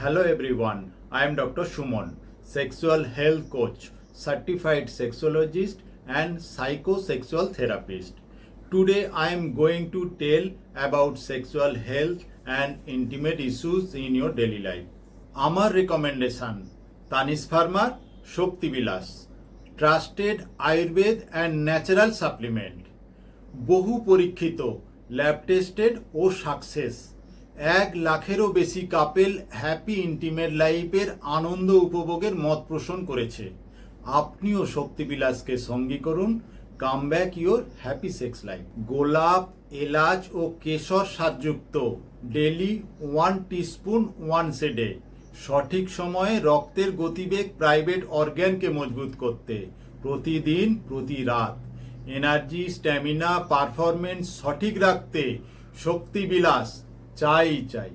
Hello everyone, I am Dr. Shumon, sexual health coach, certified sexologist and psychosexual therapist. Today I am going to tell about sexual health and intimate issues in your daily life. আমার recommendation Tanis farmer Shaktibilas trusted Ayurveda and natural supplement বহু পরীক্ষিত lab tested ও success এক লাখেরও বেশি couple happy intimate লাইফের আনন্দ উপভোগের মত পোষণ করেছে। আপনিও শক্তিবিলাসকে সঙ্গী করুন। Come back your happy sex life গোলাপ, এলাচ ও কেশর স্বাদযুক্ত। Daily one teaspoon one day সঠিক সময়ে রক্তের গতিবেগ প্রাইভেট অর্গ্যানকে মজবুত করতে। প্রতিদিন, প্রতি রাত। এনার্জি স্ট্যামিনা পারফরমেন্স সঠিক রাখতে শক্তিবিলাস চাই চাই।